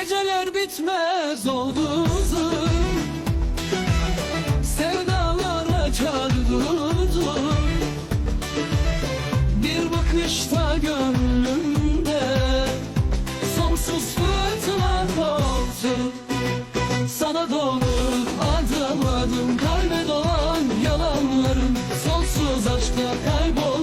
Geceler bitmez oldu uzun. Sevdalara çağırdım Bir bakışta gönlümde Sonsuz fırtına koptu. Sana doğru adım adım Kalbe dolan yalanlarım. Sonsuz aşkla kaybolurum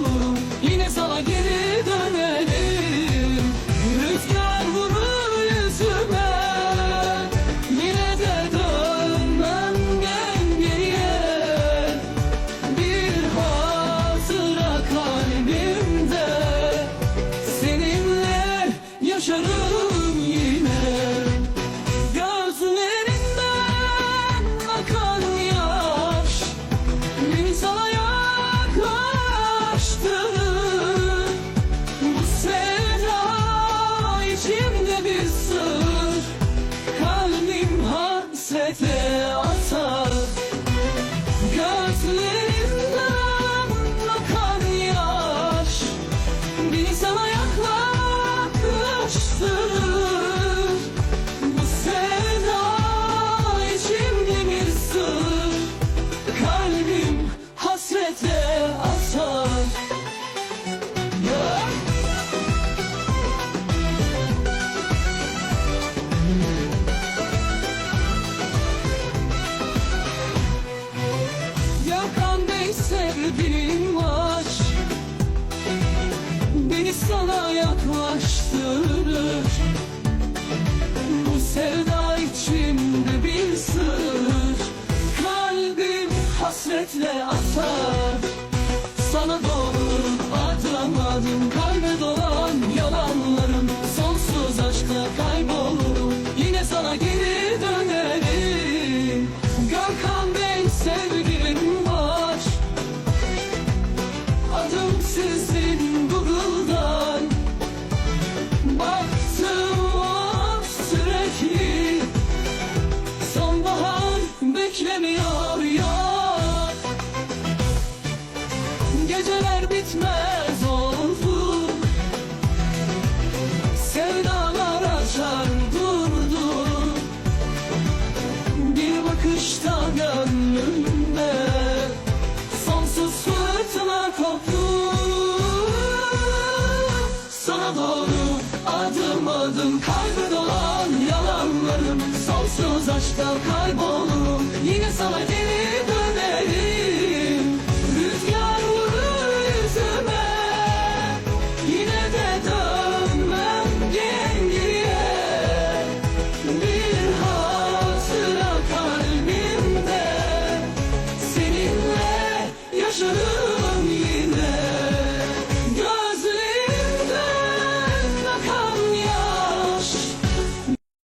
yaşarım yine. Gözlerinden akan yaş Beni sana yaklaştırır. Bu sevda içimde bir sır. Kalbim hasrete sevdiğim var Beni sana yaklaştırır. Bu sevda içimde bir sır. Kalbim hasretle atar. Sana doğru adım adım Bir bakışta gönlümde Sonsuz fırtına koptu. Sana doğru adım adım Kalbe dolan yalanlarım. Sonsuz aşkta kaybolurum Yine sana geri